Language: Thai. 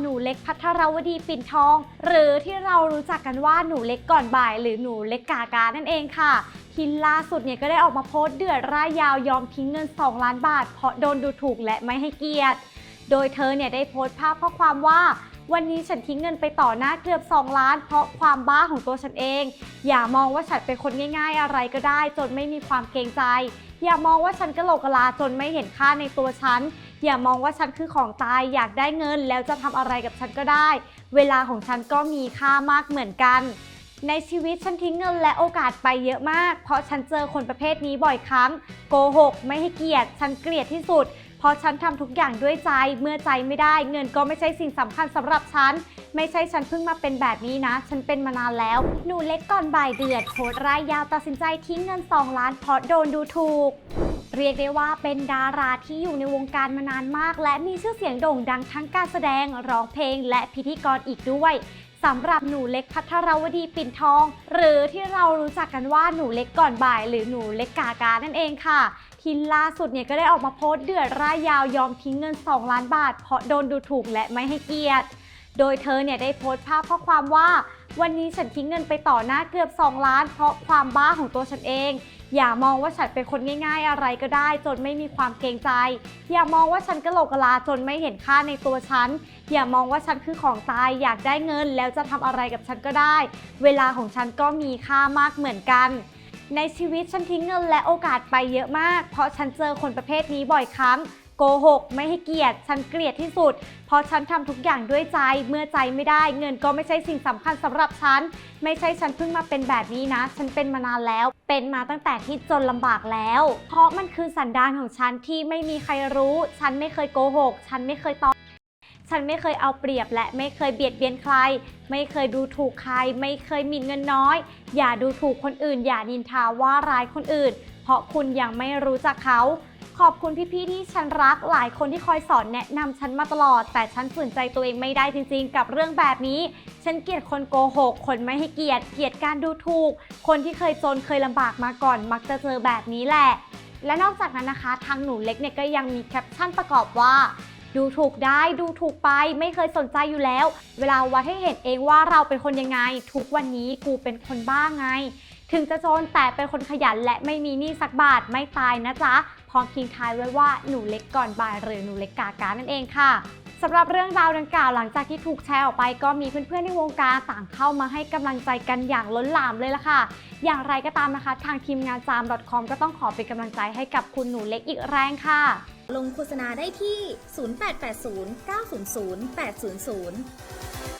หนูเล็กพัทรวดีปิ่นทอง หรือที่เรารู้จักกันว่าหนูเล็กก่อนบ่าย หรือหนูเล็กกากานั่นเองค่ะที่ล่าสุดเนี่ยก็ได้ออกมาโพสต์เดือดร่ายยาวยอมทิ้งเงิน 2 ล้านบาท เพราะโดนดูถูกและไม่ให้เกียรติ โดยเธอเนี่ยได้โพสต์ภาพข้อความว่า วันนี้ฉันทิ้งเงินไปต่อหน้าเกือบ 2 ล้าน เพราะความบ้าของตัวฉันเอง อย่ามองว่าฉันเป็นคนง่ายๆ อะไรก็ได้ จนไม่มีความเกรงใจ อย่ามองว่าฉันกะโหลกกะลาจนไม่เห็นค่าในตัวฉัน อย่ามองว่าฉันคือของตายอยากได้เงินแล้วจะทำอะไรกับฉันก็ได้ เวลาของฉันก็มีค่ามากเหมือนกัน ในชีวิตฉันทิ้งเงินและโอกาสไปเยอะมาก เพราะฉันเจอคนประเภทนี้บ่อยครั้ง โกหก ไม่ให้เกียรติ ฉันเกลียดที่สุด เพราะฉันทำทุกอย่างด้วยใจ เมื่อใจไม่ได้ เงินก็ไม่ใช่สิ่งสำคัญสำหรับฉัน ไม่ใช่ฉันเพิ่งมาเป็นแบบนี้นะ ฉันเป็นมานานแล้ว หนูเล็กก่อนบ่ายเดือดโพสต์รายยาวตัดสินใจทิ้งเงิน 2 ล้านเพราะโดนดูถูกเรียกได้ว่าเป็นดาราที่อยู่ในวงการมานานมาก และมีชื่อเสียงโด่งดังทั้งการแสดง ร้องเพลง และพิธีกรอีกด้วย สำหรับหนูเล็กพัทรวดีปิ่นทอง หรือที่เรารู้จักกันว่าหนูเล็กก่อนบ่าย หรือหนูเล็กกากานั่นเองค่ะที่ล่าสุดเนี่ยก็ได้ออกมาโพสต์เดือดร่ายยาวยอมทิ้งเงิน 2 ล้านบาท เพราะโดนดูถูกและไม่ให้เกียรติ โดยเธอเนี่ยได้โพสต์ภาพข้อความว่า วันนี้ฉันทิ้งเงินไปต่อหน้าเกือบ 2 ล้าน เพราะความบ้าของตัวฉันเอง อย่ามองว่าฉันเป็นคนง่ายๆ อะไรก็ได้ จนไม่มีความเกรงใจ อย่ามองว่าฉันกะโหลกกะลาจนไม่เห็นค่าในตัวฉัน อย่ามองว่าฉันคือของตายอยากได้เงินแล้วจะทำอะไรกับฉันก็ได้ เวลาของฉันก็มีค่ามากเหมือนกัน ในชีวิตฉันทิ้งเงินและโอกาสไปเยอะมาก เพราะฉันเจอคนประเภทนี้บ่อยครั้ง โกหกไม่ให้เกียรติฉันเกลียดที่สุด เพราะฉันทำทุกอย่างด้วยใจเมื่อใจไม่ได้ เงินก็ไม่ใช่สิ่งสำคัญสำหรับฉัน ไม่ใช่ฉันเพิ่งมาเป็นแบบนี้นะ ฉันเป็นมานานแล้ว เป็นมาตั้งแต่ที่จนลำบากแล้ว เพราะมันคือสันดานของฉันที่ไม่มีใครรู้ ฉันไม่เคยโกหก ฉันไม่เคยตอฉันไม่เคยเอาเปรียบและไม่เคยเบียดเบียนใคร ไม่เคยดูถูกใคร ไม่เคยหมิ่นเงินน้อย อย่าดูถูกคนอื่น อย่านินทาว่าร้ายคนอื่น เพราะคุณยังไม่รู้จักเขา ขอบคุณพี่ๆที่ฉันรักหลายคนที่คอยสอนแนะนำฉันมาตลอด แต่ฉันฝืนใจตัวเองไม่ได้จริงๆ กับเรื่องแบบนี้ ฉันเกลียดคนโกหก คนไม่ให้เกียรติเกลียดการดูถูก คนที่เคยจนเคยลำบากมาก่อน มักจะเจอแบบนี้แหละ และนอกจากนั้นนะคะ ทางหนูเล็กเนี่ยก็ยังมีแคปชั่นประกอบว่า ดูถูกได้ดูถูกไปไม่เคยสนใจอยู่แล้ว เวลาวัดให้เห็นเองว่าเราเป็นคนยังไง ทุกวันนี้กูเป็นคนบ้าไง ถึงจะจนแต่เป็นคนขยันและไม่มีหนี้สักบาทไม่ตายนะจ๊ะพร้อมทิ้งท้ายไว้ว่าหนูเล็กก่อนบ่ายหรือหนูเล็กกาการนั่นเองค่ะสำหรับเรื่องราวดังกล่าวหลังจากที่ถูกแชร์ออกไป ก็มีเพื่อนๆในวงการต่างเข้ามาให้กำลังใจกันอย่างล้นหลามเลยล่ะค่ะ อย่างไรก็ตามนะคะ ทางทีมงานจาม .com ก็ต้องขอเป็นกำลังใจให้กับคุณหนูเล็กอีกแรงค่ะ ลงโฆษณาได้ที่ 0880 900 800